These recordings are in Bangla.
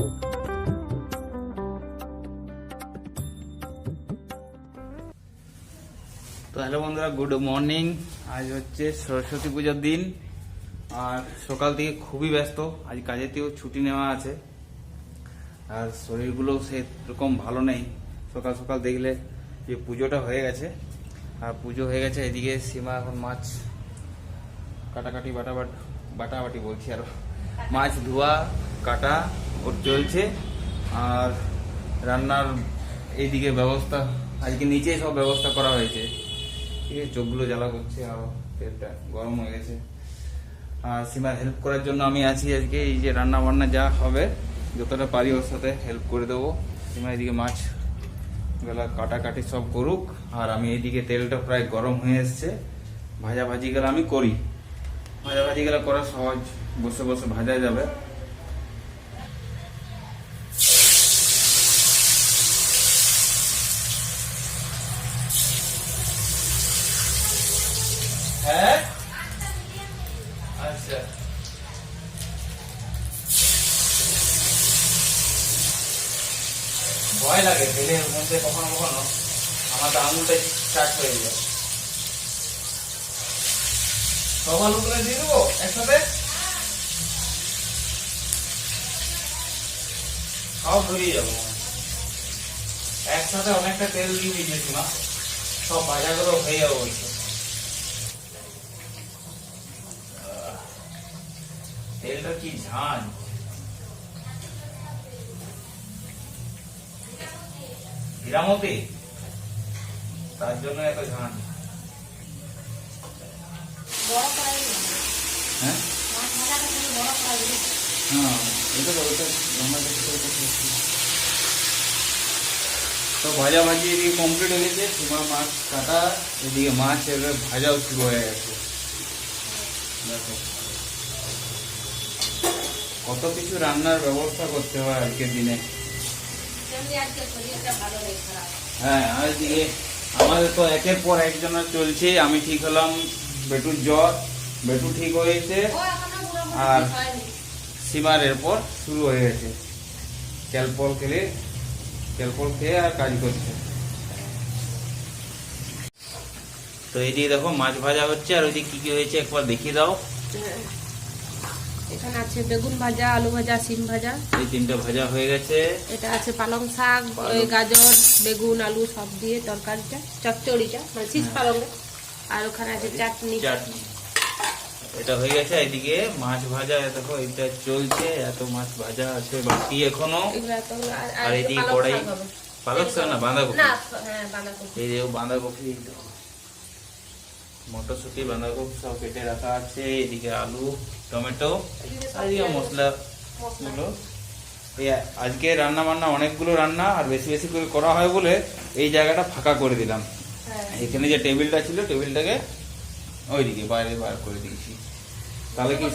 তো হ্যালো বন্ধুরা, গুড মর্নিং। আজ হচ্ছে সরস্বতী পূজার দিন, আর সকাল থেকে খুবই ব্যস্ত। আজ কাজের থেকেও ছুটি নেওয়া আছে, আর শরীরগুলো সেরকম ভালো নেই। সকাল সকাল দেখলে যে পুজোটা হয়ে গেছে, আর পুজো হয়ে গেছে, এদিকে সীমা এখন মাছ কাটাকাটি বাট বাটাবাটি বলছি আর। মাছ ধোয়া, কাটা ওর চলছে। আর রান্নার এইদিকে ব্যবস্থা, আজকে নিচেই সব ব্যবস্থা করা হয়েছে। ঠিক আছে, চোখগুলো জ্বালা করছে আর পেটটা গরম হয়ে গেছে। আর সীমার হেল্প করার জন্য আমি আছি আজকে, এই যে রান্না বান্না যা হবে, যতটা পারি ওর সাথে হেল্প করে দেবো। সীমা এদিকে মাছগুলা কাটাকাটি সব করুক। আর আমি এইদিকে তেলটা প্রায় গরম হয়ে এসছে। ভাজা ভাজি গেলে আমি করি। ভাজা ভাজি গেলে করা সহজ, বসে বসে ভাজা যাবে হ্যাঁ ভয় লাগে তেলের মধ্যে কখনো কখনো আমার আঙুলটা চাট হয়ে যায়। সব আলুগুলো দিয়ে দেবো, একসাথে? সব ধরিয়ে যাব একসাথে অনেকটা তেল দিয়ে দিয়েছি না সব ভাজাগুলো হয়ে যাব বলছে। তেলটা কি ঝাঁঝ হীরামতি তার জন্য এত কড়াই হ্যাঁ? হ্যাঁ এটা করছি। তো ভাজা ভাজি এদিকে কমপ্লিট হয়ে গেছে সীমা মাছ কাটা এদিকে মাছ এবার ভাজাও শুরু হয়ে গেছে। দেখো। কত কিছু রান্নার ব্যবস্থা করতে হয় দিনে? আজকে শরীরটা ভালো নেই খারাপ। হ্যাঁ আর এদিকে আমাদের তো একের পর একজনের চলছে। আমি ঠিক হলাম বেটুর জ্বর বেটু ঠিক হয়েছে। আর- সীমার এরপর শুরু হয়ে গেছে। ক্যালপল খেলে ক্যালপল খেয়ে আর কাজ করছে। তো এইদিকে দেখো মাছ ভাজা হচ্ছে আর ওইদিকে কি কি হয়েছে একবার দেখিয়ে দাও। এখানে আছে বেগুন ভাজা আলু ভাজা সিম ভাজা। এই তিনটা ভাজা হয়ে গেছে। এটা আছে পালং শাক গাজর বেগুন আলু সব দিয়ে তরকারিটা চচ্চড়িটা মানে শীত হ্যাঁ। পালং আর ওখানে আছে চাটনি। চাটনি। এটা হয়ে গেছে এদিকে মাছ ভাজা দেখো এটা চলছে এত মাছ ভাজা আছে বাকি এখনও। আর- এদিকে কড়াই। পালক শাক না বাঁধাকপি। হ্যাঁ এই যে বাঁধাকপি। মটরশুঁটি বাঁধাকপি সব কেটে রাখা আছে। এদিকে আলু টমেটো এদিকে পেঁয়াজ, মশলা মশলা। গুলো। এই আজকে রান্না বান্না অনেকগুলো রান্না আর বেশি বেশি করে করা হয় বলে এই জায়গাটা ফাঁকা করে দিলাম। হ্যাঁ। এখানে যে টেবিলটা ছিল টেবিলটাকে ওইদিকে বাইরে বার করে দিয়েছি। তাহলে কি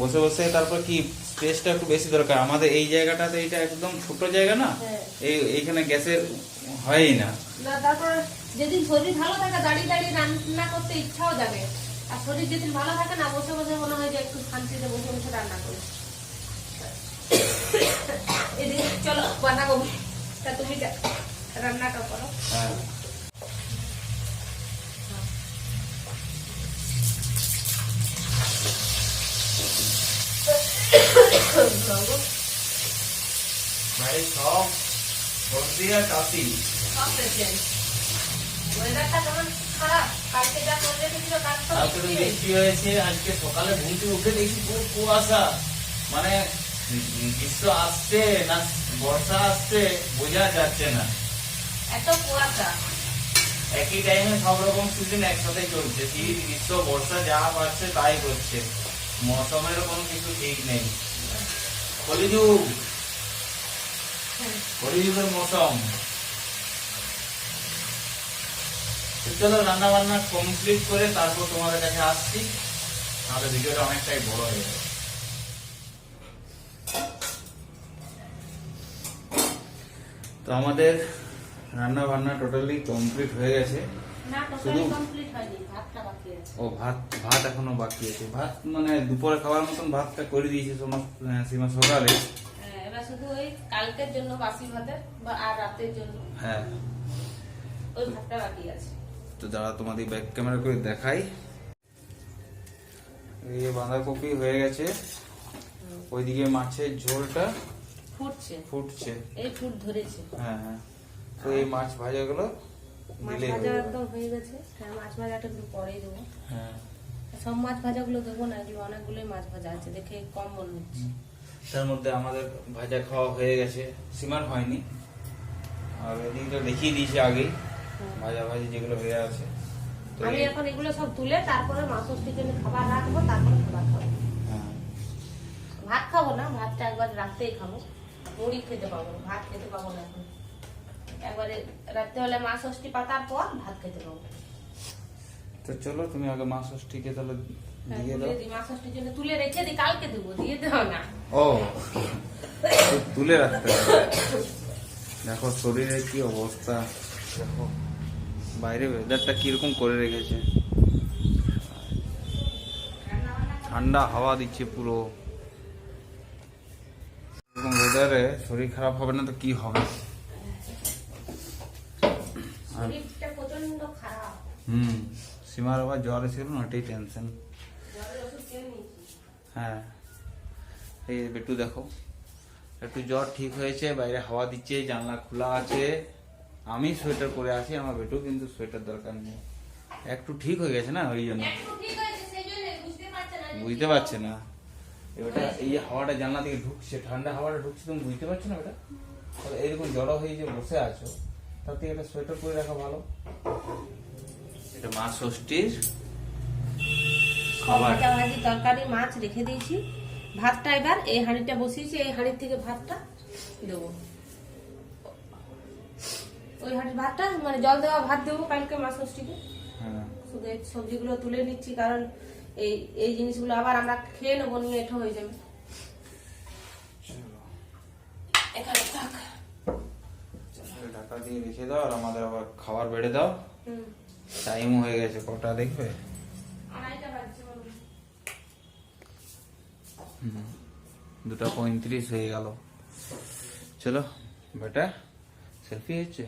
বসে বসে তারপর কি স্পেসটা একটু বেশি দরকার? আমাদের এই জায়গাটাতে এটা একদম ছোট জায়গা না? হ্যাঁ। এই এইখানে গ্যাসের হয়ই না। না তারপর যেদিন শরীর ভালো থাকে দাঁড়িয়ে দাঁড়িয়ে রান্না করতে ইচ্ছাও যাবে আর শরীর যেদিন ভালো থাকে না বসে বসে মনে হয় যে একটু শান্তিতে বসে বসে রান্না করি। এদিকে চলো বাঁধাকপি তা তুমি রান্নাটা করো। হ্যাঁ। ভাই সব সর্দি কাশি আজকে সকালে ঘুম থেকে উঠে দেখি খুব কুয়াশা। মানে গ্রীষ্ম আসছে না বর্ষা আসছে, বোঝা যাচ্ছে না। এত কুয়াশা একই টাইমে সব রকম সিজন একসাথে চলছে। শীত, গ্রীষ্ম, বর্ষা যা পাচ্ছে তাই করছে মৌসুমের কোনো কিছু ঠিক নেই। কলিযুগ! কলিযুগের মৌসুম। চলো রান্না বান্না কমপ্লিট করে তারপর তোমাদের কাছে আসছি। তাহলে ভিডিওটা অনেকটাই বড় হয়ে যাবে। তো আমাদের রান্না বান্না টোটালি কমপ্লিট হয়ে গেছে। শুধু- ও ভাত ভাত এখনও বাকি আছে। ভাত মানে দুপুরে খাওয়ার মতন ভাতটা করে দিয়েছে সীমা সকালে। এবার শুধু ওই কালকের জন্য বাসি ভাতের বা আর রাতের জন্য। হ্যাঁ। ওই ভাতটা বাকি আছে। তো যারা তোমাদের ব্যাক ক্যামেরা করে দেখাই এই বাঁধাকপি হয়ে গেছে। ওইদিকে মাছের ঝোলটা ফুটছে। ফুটছে। এই ফুট ধরেছে। হ্যাঁ হ্যাঁ। তো এই মাছ ভাজাগুলো মাছ ভাজা। একদম হয়ে গেছে। হ্যাঁ মাছ ভাজাটা একটু পরেই দেবো। হ্যাঁ। সব মাছ ভাজাগুলো দেবো না অনেকগুলোই মাছ ভাজা আছে দেখে কম মনে হচ্ছে। তার মধ্যে আমাদের ভাজা খাওয়া হয়ে গেছে। সীমার হয়নি। আর এদিকে দেখিয়ে দিয়েছি আগেই ভাজা ভাজি যেগুলো হয়ে আছে। তো আমি এখন এগুলো সব তুলে তারপরে মাছটির জন্য খাবার রাখব তারপরে খাবার খাব। হ্যাঁ। ভাত খাব না ভাতটা একবার রাত্রেই খাব। মুড়ি খেতে পাবো ভাত খেতে পাবো না এখন। একবারে রাত্রে হলে মা ষষ্ঠী পাতার পর ভাত খেতে পাবো। তো চলো তুমি আগে মা ষষ্ঠীকে তাহলে দিয়ে তুলে দাও। দিই মা ষষ্ঠীর জন্য তুলে রেখে দিই কালকে দেবো দিয়ে দেবো না। ও তুলে রাখতে দেখো শরীরের কি অবস্থা। দেখো বাইরে ওয়েদারটা কীরকম করে রেখেছে। ঠান্ডা হাওয়া দিচ্ছে পুরো। এরকম ওয়েদারে শরীর খারাপ হবে না তো কি হবে? হুম সীমার আবার জ্বর ছিল না এটাই টেনশন জ্বরের ওষুধ খেয়ে নিয়েছি হ্যাঁ। এই একটু দেখো। একটু জ্বর ঠিক হয়েছে বাইরে হাওয়া দিচ্ছে জানলা খোলা আছে। আমি সোয়েটার পরে আছি আমার বেটু কিন্তু সোয়েটার দরকার নেই। একটু ঠিক হয়ে গেছে না ওই জন্য? একটু ঠিক হয়েছে সেই জন্য বুঝতে পারছে না এবারটা এই হাওয়াটা জানলা থেকে ঢুকছে ঠান্ডা হাওয়াটা ঢুকছে তুমি বুঝতে পারছ না বেটা? তাহলে এইরকম জড়ো হয়ে যে বসে আছো তার থেকে একটা সোয়েটার পরে রাখা ভালো। এটা মা ষষ্ঠীর খাবার। ভাজা তরকারি মাছ রেখে দিয়েছি। ভাতটা এবার এই হাঁড়িটা বসিয়েছি এই হাঁড়ির থেকে ভাতটা দেবো। ওই হাঁড়ির ভাতটা মানে জল দেওয়া ভাত দেবো কালকে মাছ ষষ্ঠীকে হ্যাঁ। শুধু এই সবজিগুলো তুলে নিচ্ছি কারণ এই এই জিনিসগুলো আবার আমরা খেয়ে নেব নিয়ে এঠো হয়ে যাবে। এখানে থাক। ঢাকা দিয়ে রেখে দাও আর আমাদের আবার খাবার বেড়ে দাও। হুম। টাইম হয়ে গেছে কটা দেখবে? দুটা পঁয়ত্রিশ হয়ে গেল। চলো বেটা সেলফি হচ্ছে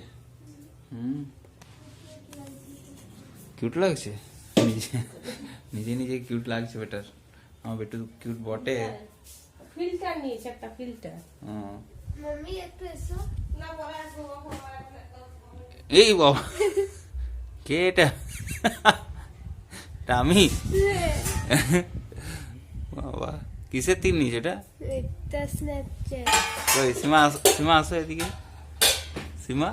হুম। কিউট লাগছে? নিজে নিজে নিজে কিউট লাগছে বেটার। আমার বেটু কিউট বটে। ফিল্টার নিয়েছি একটা ফিল্টার। মম্মি একটু এসো। না এই বাবা কে এটা? এটা আমি? বাবা। কিসের তিন নিস এটা? ওই সীমা আস- সীমা আসো এদিকে। সীমা?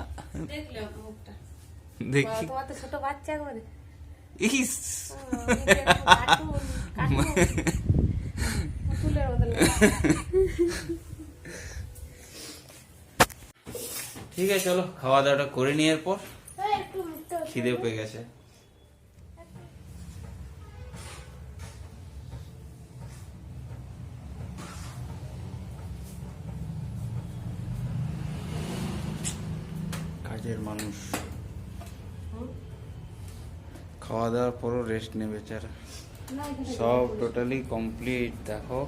দেখি। ছোট বাচ্চা ইস। ঠিক আছে চলো খাওয়া দাওয়াটা করে নিয়ে এরপর। একটু খিদে পেয়ে গেছে। মানুষ। খাওয়া দাওয়ার পরও রেস্ট নেবে বেচারা এখানে সব টোটালি কমপ্লিট দেখো।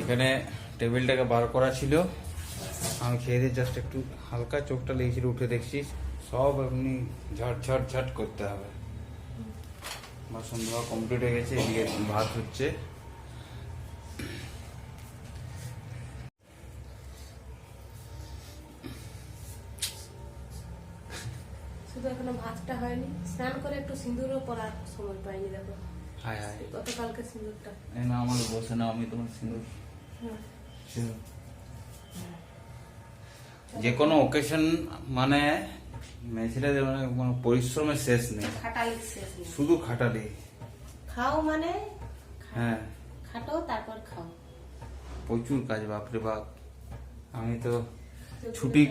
এখানে টেবিলটাকে বার করা ছিল। আমি খেয়ে দিয়ে জাস্ট একটু হালকা চোখটা লেগেছিল উঠে দেখছি। সব এমনি ঝট ঝট ঝট করতে হবে। বাসন ধোয়া কমপ্লিট হয়ে গেছে এদিকে ভাত হচ্ছে। শুধু এখনও ভাতটা হয়নি। স্নান করে একটু সিঁদুরও পরার সময় পাইনি দেখো। হায় হায়। গতকালকে সিঁদুরটা। এই না আমাকে বসে নাও আমি তোমার সিঙ্গুর হ্যাঁ। যে কোনো ওকেশন মানে মেয়েছেলেদের মানে কোনো পরিশ্রমের শেষ নেই। খাটালি শেষ নেই। শুধু খাটালি। খাও মানে? হ্যাঁ। খাটো তারপর খাও। প্রচুর কাজ বাপরে বাপ। আমি তো ছুটি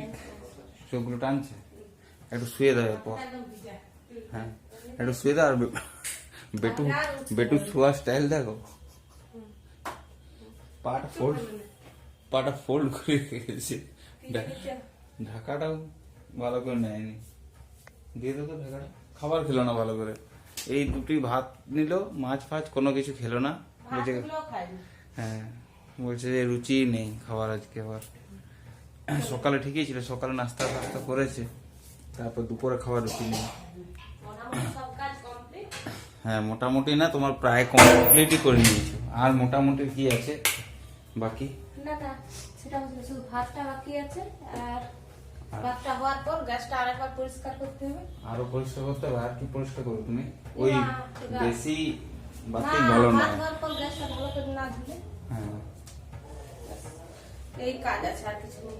চোখগুলো টানছে? একটু শুয়ে দাও এরপর। হ্যাঁ একটু শুয়ে দাও আর বেটু বেটু শোয়ার স্টাইল দেখো। পাটা ফোল্ড পাটা ফোল্ড করে রেখেছে। ঢাকাটাও ভালো করে নেয়নি। দিয়ে দেবো ঢাকাটা। খাবার খেলো না ভালো করে। এই দুটি ভাত নিল মাছ ফাছ কোনো কিছু খেলো না। বলছে হ্যাঁ বলছে যে রুচি নেই খাবার আজকে আবার। সকালে ঠিকই ছিল সকালে নাস্তা টাস্তা করেছে। তারপর দুপুরে নেই কাজ কমপ্লিট হ্যাঁ মোটামুটি না তোমার প্রায় কমপ্লিটই করে নিয়েছো। আর মোটামুটি কি আছে বাকি? না না সেটা শুধু ভাতটা বাকি আছে আর ভাতটা হওয়ার পর গ্যাসটা আরেকবার পরিষ্কার করতে হবে। আরও পরিষ্কার করতে হবে আর কি পরিষ্কার করবে তুমি? ওই না, না। বেশি বাতি ভালো না। হওয়ার পর গ্যাসটা ভালো করে না ধুলে। হ্যাঁ। এই কাজ আছে আর কিছু নেই।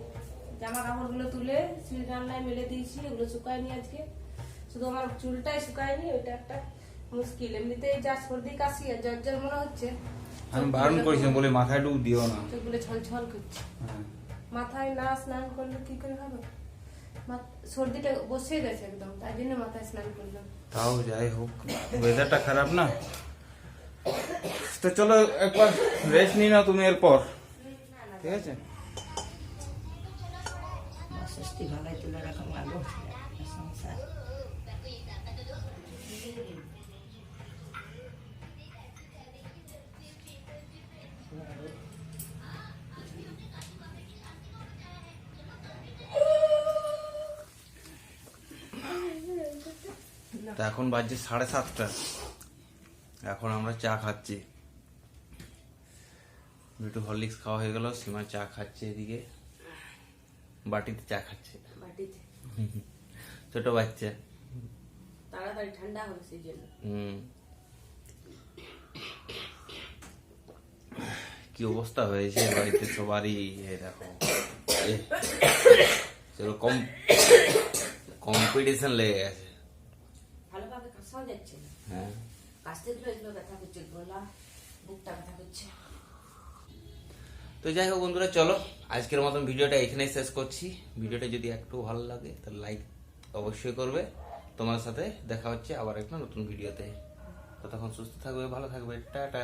জামা কাপড়গুলো তুলে সিঁড়ি রান্নায় মেলে দিয়েছি ওগুলো শুকায়নি আজকে। শুধু আমার চুলটাই শুকায়নি ওইটা একটা মুশকিল। এমনিতেই যা সর্দি কাশি আর জ্বর জ্বর মনে হচ্ছে আমি বারণ করেছিলাম বলে মাথায় ডুব দিও না। চোখগুলো ছলছল করছে। হ্যাঁ। মাথায় না স্নান করলে কি করে হবে? সর্দিটা বসে গেছে একদম তাই জন্য মাথায় স্নান করলাম। তাও যাই হোক ওয়েদারটা খারাপ না? তো চলো একবার রেস্ট নিয়ে নাও তুমি এরপর। ঠিক আছে? ভালোই তুলে রাখা মাগো সংসার তা এখন বাজছে সাড়ে সাতটা। এখন আমরা চা খাচ্ছি। একটু হরলিক্স খাওয়া হয়ে গেল, সীমা চা খাচ্ছে এদিকে। বাটিতে চা খাচ্ছে। বাটিতে। ছোট বাচ্চা। তাড়াতাড়ি ঠান্ডা হবে সেই জন্য হুম। কি অবস্থা হয়েছে বাড়িতে সবারই? দেখো। সেরকম কম্পিটিশন লেগে গেছে। ভালোভাবে যাচ্ছে হ্যাঁ। এগুলো ব্যথা করছে গলা বুকটা ব্যথা করছে। তো যাই হোক বন্ধুরা, চলো আজকের মতন ভিডিওটা এখানেই শেষ করছি। ভিডিওটা যদি একটু ভালো লাগে, তাহলে লাইক অবশ্যই করবে। তোমার সাথে দেখা হচ্ছে আবার একটা নতুন ভিডিওতে। ততক্ষণ সুস্থ থাকবে, ভালো থাকবে। টাটা।